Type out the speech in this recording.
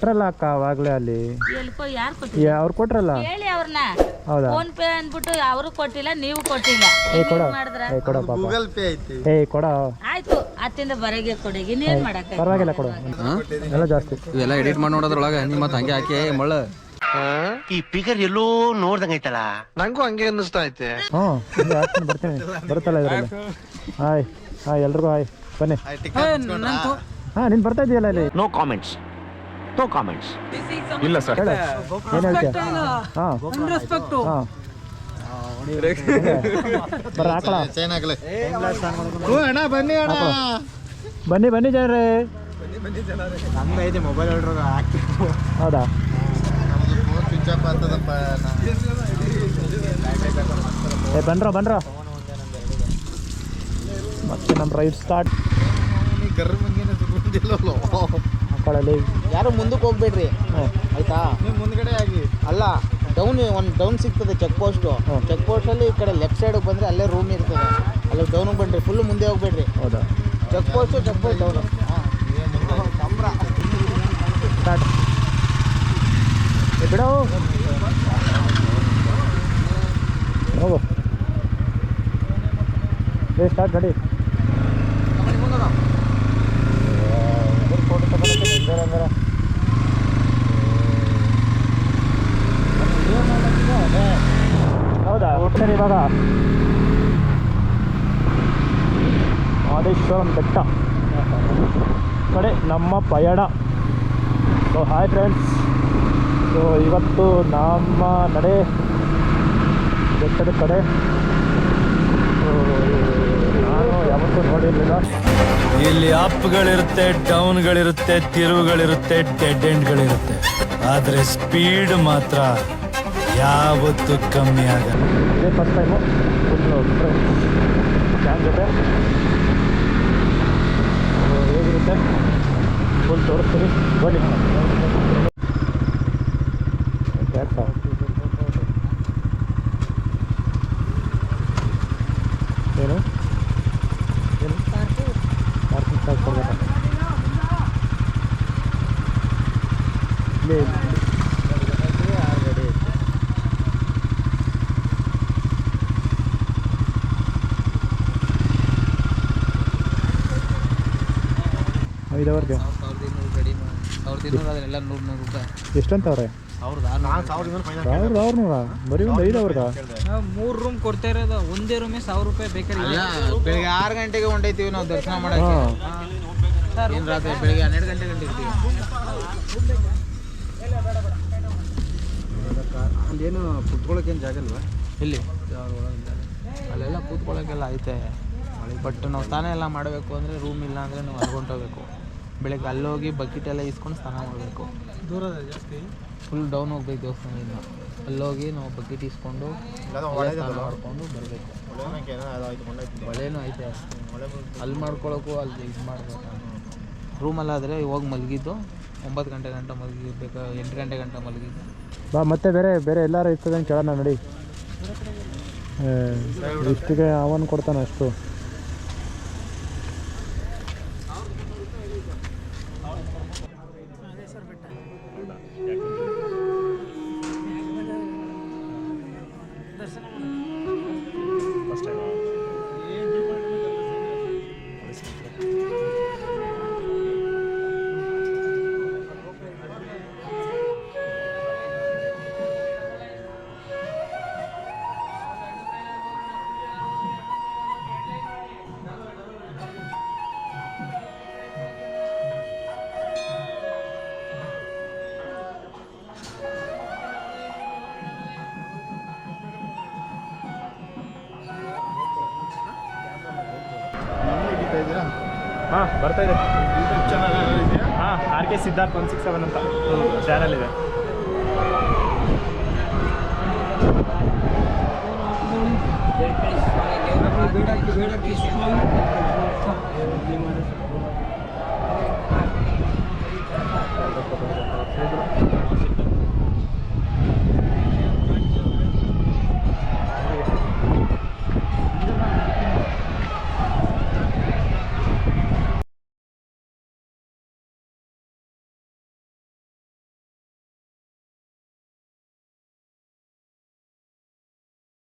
ಕೊಟ್ರಲ್ಲ ಅಕ್ಕ ಅವಾಗ್ಲೇ ಅಲ್ಲಿ. ಎಲ್ಕೋ ಯಾರು ಕೊಟ್ಟಿಲ್ಲ ಅವ್ರು ಕೊಟ್ರಲ್ಲ? ಹೇಳಿ ಅವ್ರನ್ನ ಹೌದಾ? ಫೋನ್ ಪೇ ಅಂದ್ಬಿಟ್ಟು ಅವರು ಕೊಟ್ಟಿಲ್ಲ ನೀವು ಕೊಟ್ಟಿಲ್ಲ. ಏ ಕೊಡ. ಹೆಂಗ್ ಮಾಡಿದ್ರ? ಏ ಕೊಡ ಪಾಪ. ಗೂಗಲ್ ಪೇ ಐತಿ. ಏ ಕೊಡ. ಆಯ್ತು ಅತ್ತಿಂದ ಬರಗೆ ಕೊಡಿ ಇನ್ನೇನ್ ಮಾಡಕ್ಕ ಪರವಾಗಿಲ್ಲ ಕೊಡು. ಎಲ್ಲ ಜಾಸ್ತಿ. ಇವೆಲ್ಲ ಎಡಿಟ್ ಮಾಡಿ ನೋಡೋದ್ರೊಳಗೆ ನಿಮ್ಮ ಮತ್ತೆ ಹಂಗೆ ಹಾಕಿ ಮಳ್ಳ. ಈ ಫಿಗರ್ ಎಲ್ಲೋ ನೋಡ್ದಂಗ ಐತಲ್ಲ? ನಂಗೂ ಹಂಗೆ ಅನ್ನಿಸ್ತಾ ಐತೆ. ಹ್ಞೂ ಬರ್ತಲ್ಲ ಹಾಕ್ತೀನಿ ಬರ್ತೀನಿ. ಬರುತ್ತಲ್ಲ ಇದರಲ್ಲಿ. ಹಾಯ್ ಹಾಯ್ ಎಲ್ರಿಗೂ ಹಾಯ್. ಬನ್ನಿ. ಹಾ ನೀನು ಬರ್ತಾ ಇದೆಯಲ್ಲ ಇಲ್ಲಿ? ನೋ ಕಾಮೆಂಟ್ಸ್ ನೋ ಕಾಮೆಂಟ್ಸ್ ಇಲ್ಲ ಸರ್ ಹೇಳ್ತೀಯ? ಹಾಂ. ಬರ್ರ ಹಾಕಳ ಅಣ್ಣ ಬನ್ನಿ ಅಣ್ಣ. ಬನ್ನಿ ಬನ್ನಿ ಜನರೇ. ಮೊಬೈಲ್ ಹೌದಾ? ಏ ಬನ್ರ ಬನ್ರ. ಮತ್ತೆ ನಮ್ಮ ರೈಡ್ ಸ್ಟಾರ್ಟ್ ಹಾಕೊಳ್ಳಲಿ ಯಾರು ಮುಂದಕ್ಕೆ ಹೋಗ್ಬೇಡ್ರಿ. ಆಯ್ತಾ? ನೀವು ಮುಂದ್ಗಡೆ ಆಗಿ. ಅಲ್ಲ ಡೌನ್ ಒಂದು ಡೌನ್ ಸಿಗ್ತದೆ ಚೆಕ್ ಪೋಸ್ಟು. ಚೆಕ್ ಪೋಸ್ಟಲ್ಲಿ ಈ ಕಡೆ ಲೆಫ್ಟ್ ಸೈಡಿಗೆ ಬಂದರೆ ಅಲ್ಲೇ ರೂಮ್ ಇರ್ತದೆ. ಅಲ್ಲಿ ಡೌನಿಗೆ ಬನ್ರಿ ಫುಲ್ ಮುಂದೆ ಹೋಗ್ಬೇಡ್ರಿ. ಹೌದಾ? Check post check post down ಬಿಡೋ. ಹೋಗು. ಸ್ಟಾರ್ಟ್ ಗಾಡಿ ಫೋಟೋ ತಗೊಳಕ್ಕೆ ಅಂದ್ರೆ ಹೌದಾ ಸರಿ, ಇವಾಗ. ಮಾದೇಶ್ವರಂ ಬೆಟ್ಟ. ಕಡೆ ನಮ್ಮ ಪಯಣ. ಸೊ ಹಾಯ್ ಫ್ರೆಂಡ್ಸ್ ಸೊ ಇವತ್ತು ನಮ್ಮ ನಡೆ ಬೆಟ್ಟದ ಕಡೆ. ನಾನು ಯಾವತ್ತೂ ನೋಡಿರಲಿಲ್ಲ. ಇಲ್ಲಿ ಅಪ್ಗಳಿರುತ್ತೆ, ಡೌನ್ಗಳಿರುತ್ತೆ, ತಿರುವುಗಳಿರುತ್ತೆ ಡೆಡ್ ಎಂಡ್ಗಳಿರುತ್ತೆ ಆದರೆ ಸ್ಪೀಡ್ ಮಾತ್ರ ಯಾವತ್ತೂ ಕಮ್ಮಿ ಆಗಲ್ಲ. ಇದೇ ಫಸ್ಟ್ ಟೈಮು ಫುಲ್ಲು ಫ್ಯಾನ್ ಬನ್ನಿ. ಏನು? ಐದವರೆಗೆ ಸಾವಿರದ ಇನ್ನೂರು ಕಡಿಮೆ ಸಾವಿರದ ಇನ್ನೂರು ಅದನ್ನೆಲ್ಲ ನೂರು ನೂರು ರೂಪಾಯಿ. ಎಷ್ಟಂತವ್ರೆ? ಅವ್ರದ್ದು ಸಾವಿರದ ಆರುನೂರ? ಬರೀ ಒಂದು ಐದು ಅವ್ರದ ಮೂರು ರೂಮ್ ಕೊಡ್ತಾ ಇರೋದು ಒಂದೇ ರೂಮೇ ಸಾವಿರ ರೂಪಾಯಿ ಬೇಕಾದ್ರೆ ಬೆಳಿಗ್ಗೆ ಆರು ಗಂಟೆಗೆ ಹೊಂಟೈತೀವಿ ನಾವು ದರ್ಶನ ಮಾಡಕ್ಕೆ. ಏನು ರಾತ್ರಿ? ಬೆಳಿಗ್ಗೆ ಹನ್ನೆರಡು ಗಂಟೆ ಗಂಟೆ ಇರ್ತೀವಿ ಅಲ್ಲೇನು ಕುತ್ಕೊಳ್ಳೋಕೆ ಏನು ಜಾಗ ಇಲ್ವಾ? ಇಲ್ಲಿ. ಅಲ್ಲೆಲ್ಲ ಕೂತ್ಕೊಳ್ಳೋಕ್ಕೆಲ್ಲ ಐತೆ. ಬಟ್ ನಾವು ತಾನೇ ಎಲ್ಲ ಮಾಡಬೇಕು ಅಂದರೆ ರೂಮ್ ಇಲ್ಲ ಅಂದರೆ ನಾವು ಅಲ್ಗೊಂಡೋಗ್ಬೇಕು ಹೊಂಟೋಗ್ಬೇಕು ಬೆಳಗ್ಗೆ ಅಲ್ಲೋಗಿ ಬಕೆಟ್ ಎಲ್ಲ ಇಸ್ಕೊಂಡು ಸ್ನಾನ ಮಾಡಬೇಕು. ದೂರ ಜಾಸ್ತಿ? ಫುಲ್ ಡೌನ್ ಹೋಗ್ಬೇಕು ದೇವಸ್ಥಾನದಿಂದ ಅಲ್ಲೋಗಿ ನಾವು ಬಕೆಟ್ ಇಸ್ಕೊಂಡು ಮಾಡಿಕೊಂಡು ಸ್ನಾನ ಮಾಡ್ಕೊಂಡು ಬರಬೇಕು. ಮಳೆನೂ ಐತೆ ಅಲ್ಲಿ ಮಾಡ್ಕೊಳ್ಳೋಕ್ಕೂ ಅಲ್ಲಿ ಇದು ಮಾಡಬೇಕು. ರೂಮಲ್ಲಾದರೆ ಇವಾಗ ಮಲಗಿದ್ದು ಒಂಬತ್ತು ಗಂಟೆ ಗಂಟೆ ಮಲಗಿರ್ಬೇಕು ಎಂಟು ಗಂಟೆ ಗಂಟೆ ಮಲಗಿದ್ದು. ಬಾ ಮತ್ತೆ ಬೇರೆ ಬೇರೆ ಎಲ್ಲರೂ ಇರ್ತದೆ ಅಂತ ಕೇಳೋಣ ನೋಡಿ. ಇಷ್ಟಿಗೆ ಅವನ್ ಕೊಡ್ತಾನೆ ಅಷ್ಟು. です。ಹಾಂ, ಬರ್ತಾ ಇದೆ. ಹಾಂ R K Siddharth one six seven ಅಂತ ಚಾನಲ್ ಇದೆ. ಬೇಡ ಬೇಡ